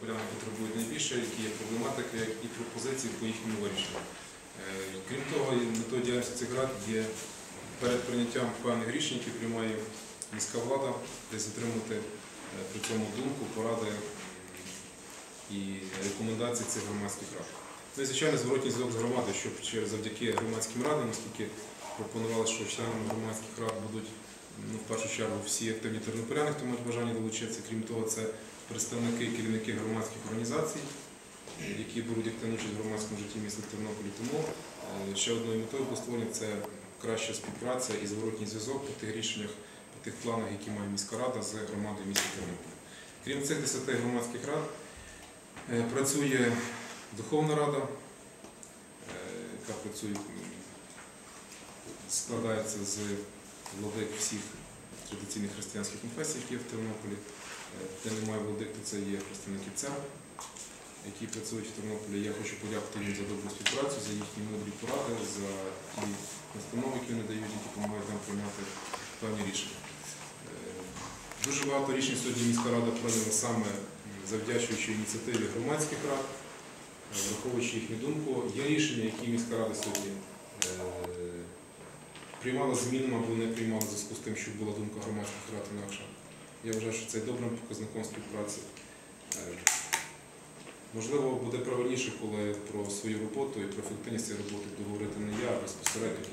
тернополяни потребують найбільше, які є проблематики, і пропозиції по їхньому вирішенню. Е, Крім того, метою діяльності цих рад є перед прийняттям певних рішень, які приймає міська влада, десь отримати е, при цьому думку, поради і рекомендації цих громадських рад. Ну звичайно, зворотній зв'язок з громадою, щоб завдяки громадським радам, оскільки пропонували, що членами громадських рад будуть ну, в першу чергу всі активні тернополяни, хто мають бажання долучитися. Крім того, це представники і керівники громадських організацій, які беруть активну участь в громадському житті міста Тернополі. Тому е, ще одною метою було створення це краща співпраця і зворотній зв'язок по тих рішеннях, по тих планах, які має міська рада з громадою міста Тернополя. Крім цих 10 громадських рад, е, працює Духовна рада, е, яка працює, складається з владик всіх традиційних християнських конфесій, які є в Тернополі. Е, Де немає владик, то це є представники церкви, які працюють в Тернополі. Я хочу подякувати їм за добру співпрацю, за їхні мудрі поради, за ті настанови, які вони дають, які допомагають нам приймати певні рішення. Е, Дуже багато рішень сьогодні міська рада прийняла саме завдячуючи ініціативі громадських рад, е, враховуючи їхню думку. Є рішення, які міська рада сьогодні приймала змінами або не приймала в зв'язку з тим, що була думка громадських рад інакша. Я вважаю, що це добрим показником співпраці. Е, Можливо, буде правильніше, коли про свою роботу і про ефективність цієї роботи буду говорити не я, а безпосередньо.